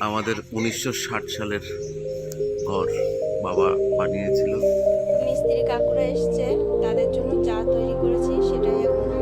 আমাদের উনিশশো ষাট সালের ঘর বাবা বানিয়েছিল। মিস্ত্রি কাকুরা এসছে, তাদের জন্য চা তৈরি করেছি, সেটাই এখন।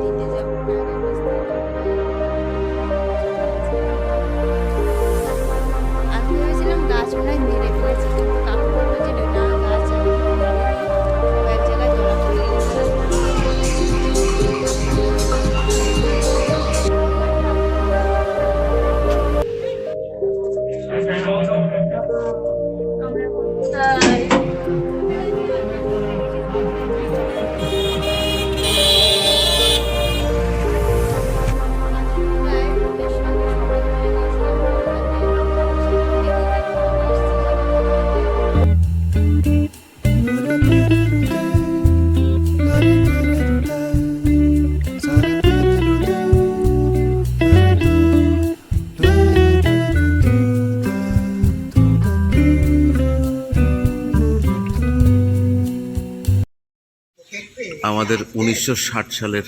আমাদের উনিশশো ষাট সালের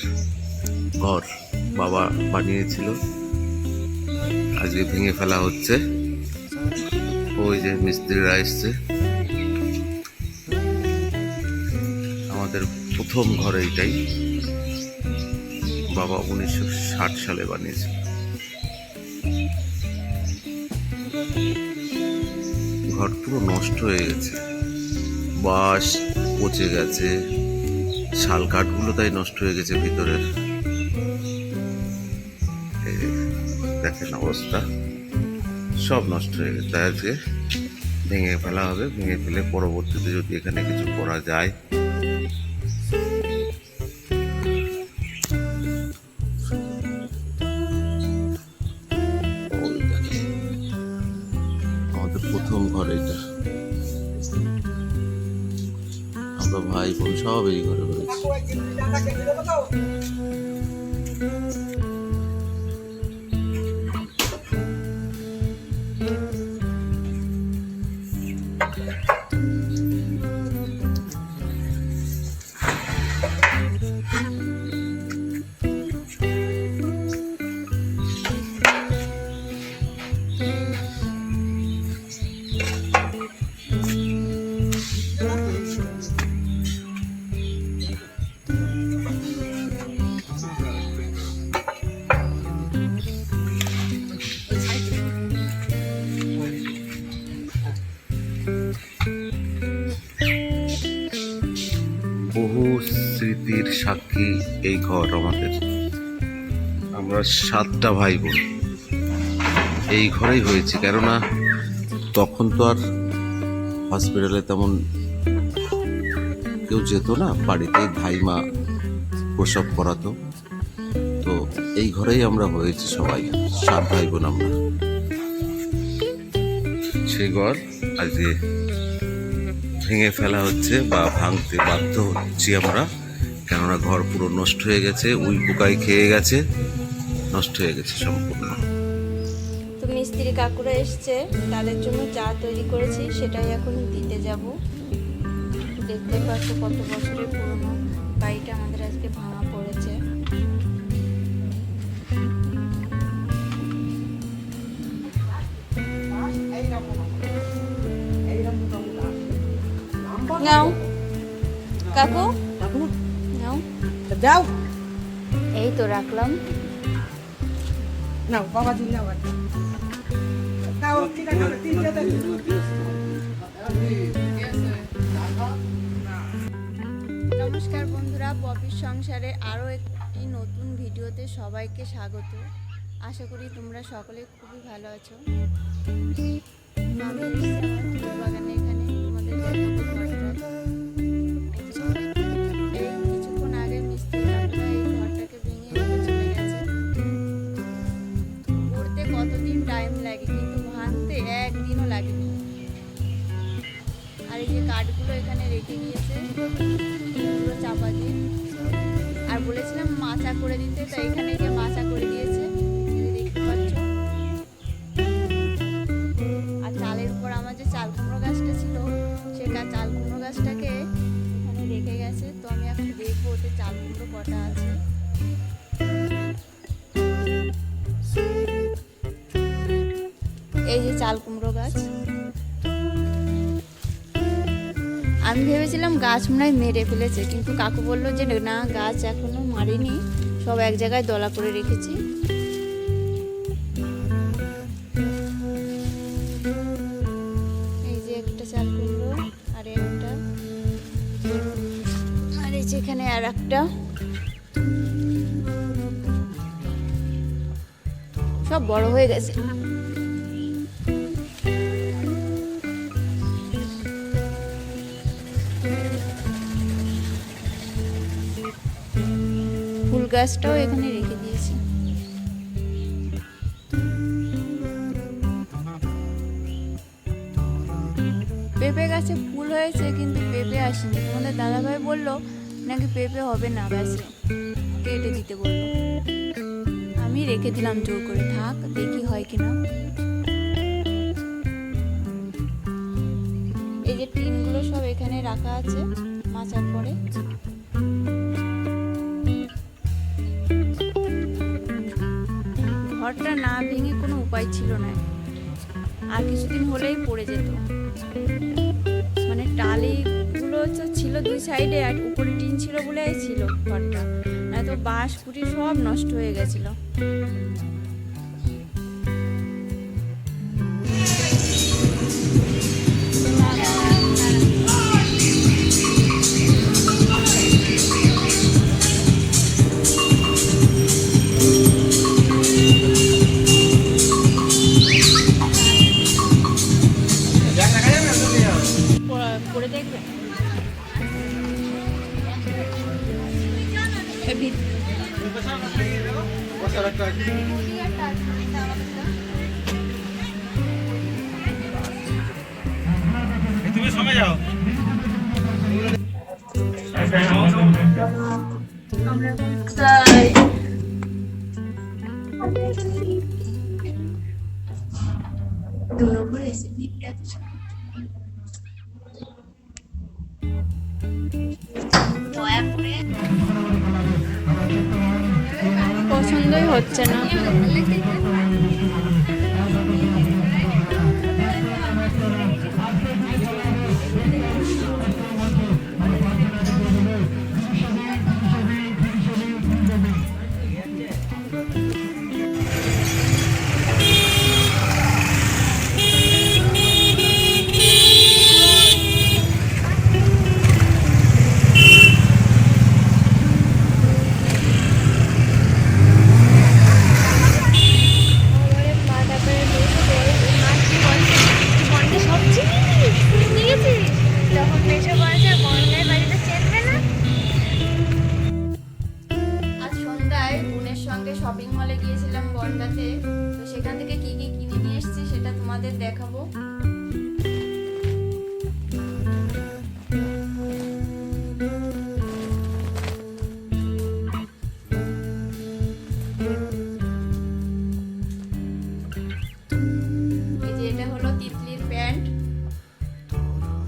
ঘর বাবা বানিয়েছিল। আজকে ভেঙে ফেলা হচ্ছে। ওই যে মিস্ত্রিরা এসছে। আমাদের প্রথম ঘর এইটাই। বাবা উনিশশো ষাট সালে বানিয়েছে ঘর পুরো নষ্ট হয়ে গেছে। বাঁশ পচে গেছে। শাল কাঠগুলো তাই নষ্ট হয়ে গেছে ভিতরের। দেখেন অবস্থা। সব নষ্ট হয়ে গেছে। তাই আজকে ভেঙে ফেলা হবে। ভেঙে ফেলে পরবর্তীতে যদি এখানে কিছু করা যায় ভাই বোন সব এই ঘরে রয়েছি সাক্ষী এই ঘর আমাদের। আমরা সাতটা ভাই বোন এই ঘরেই হয়েছে, কেননা তখন তো আর হসপিটালে তেমন কেউ যেত না বাড়িতেই ভাইমা প্রসব করাতো। তো এই ঘরেই আমরা হয়েছি সবাই, সাত ভাই বোন আমরা। সেই ঘর আজকে ভেঙে ফেলা হচ্ছে বা ভাঙতে বাধ্য হচ্ছি আমরা। কেননা ঘর পুরো নষ্ট হয়ে গেছে উই পোকায় খেয়ে গেছে, নষ্ট হয়ে গেছে সম্পূর্ণ। তো মিস্ত্রি কাকুরা এসছে, তাদের জন্য চা তৈরি করেছি, সেটাই এখন দিতে যাব। দেখতে পাচ্ছ কত বছরের পুরনো, বাড়িটা আমাদের আজকে ভাঙা পড়েছে। নাও। কাকু? যাও এই তো রাখলাম। নাও বাবা দিন নাও খাবে তিন জায়গা নমস্কার বন্ধুরা পপির সংসারে আরও একটি নতুন ভিডিওতে সবাইকে স্বাগত। আশা করি তোমরা সকলে খুবই ভালো আছো। বাগানে এখানে তোমাদের মাচা করে দিতে, তাই এখানে যে মাচা করে দিয়েছে। দেখতে পাচ্ছ। আর চালের উপর আমার যে চাল কুমড়ো গাছটা ছিল সে গা- চাল কুমড়ো গাছটাকে এখানে রেখে গেছে। তো আমি এখন দেখব ওতে চাল কুমড়ো কটা আছে। এই যে চাল কুমড়ো গাছ। আমি ভেবেছিলাম গাছ মনে মেরে ফেলেছে, কিন্তু কাকু বলল যে না, গাছ এখনও মারিনি, সব এক জায়গায় দলা করে রেখেছি। এই যে একটা চাল কুমড়ো আর একটা। আর এই যে এখানে আর একটা। সব বড় হয়ে গেছে। গাছটাও এখানে রেখে দিয়েছি। পেঁপে গাছে ফুল হয়েছে কিন্তু পেঁপে আসেনি। তোমাদের দাদাভাই বলল, নাকি পেঁপে হবে না? গাছে কেটে দিতে বলল। আমি রেখে দিলাম জোর করে। থাক, দেখি হয় কিনা। এই যে টিনগুলো সব এখানে রাখা আছে, মাচার পরে। ঘরটা না ভেঙে কোনো উপায় ছিল না। আর কিছুদিন হলেই পড়ে যেত। মানে টালিগুলো তো ছিল দুই সাইডে আর উপরে টিন ছিল বলেই ছিল ঘরটা। না তো বাঁশ, কুটি সব নষ্ট হয়ে গেছিল। তুমি সময় যাও পছন্দই হচ্ছে না। বনগাতে তো সেখান থেকে কি কি কিনে নিয়ে এসেছি সেটা তোমাদের দেখাবো।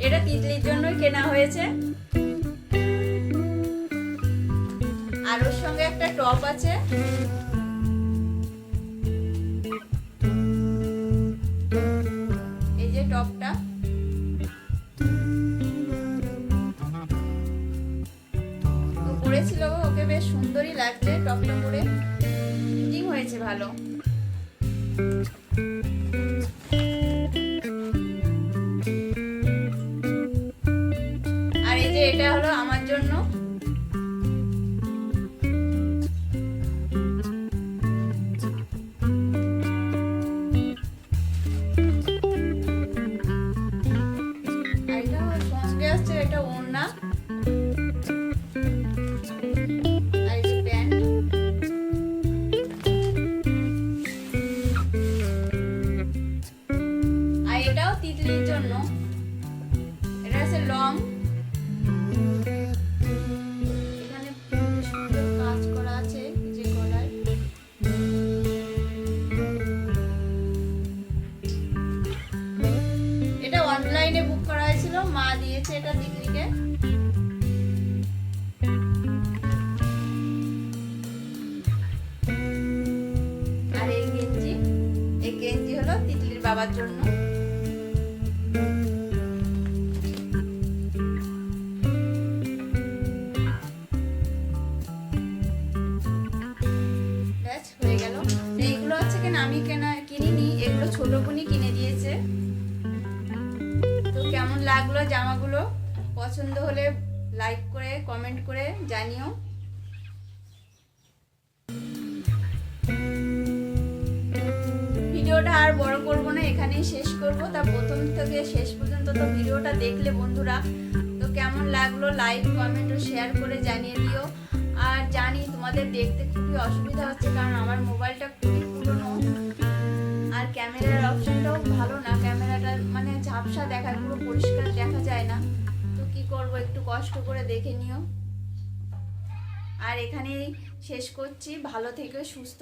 এটা তিতলির জন্যই কেনা হয়েছে। আর ওর সঙ্গে একটা টপ আছে। যে পরেছিল ওকে বেশ সুন্দরই লাগছে টপটা পরে ফিটিং হয়েছে ভালো। খাবার জন্য। হয়ে গেল। এইগুলো হচ্ছে কিনা আমি কেনা কিনিনি, এগুলো ছোট বোনই কিনে দিয়েছে। তো কেমন লাগল জামাগুলো? পছন্দ হলে লাইক করে কমেন্ট করে জানিও। ভিডিওটা আর বড় করব না, এখানেই শেষ করব। তা প্রথম থেকে শেষ পর্যন্ত তো ভিডিওটা দেখলে বন্ধুরা। তো কেমন লাগল লাইক কমেন্ট ও শেয়ার করে জানিয়ে দিও। আর জানি তোমাদের দেখতে খুবই অসুবিধা হচ্ছে, কারণ আমার মোবাইলটা খুবই পুরনো। আর ক্যামেরার অপশনটাও ভালো না, ক্যামেরাটা মানে ঝাপসা দেখা, পুরো পরিষ্কার দেখা যায় না। তো কি করব, একটু কষ্ট করে দেখে নিও। আর এখানেই শেষ করছি, ভালো থেকে, সুস্থ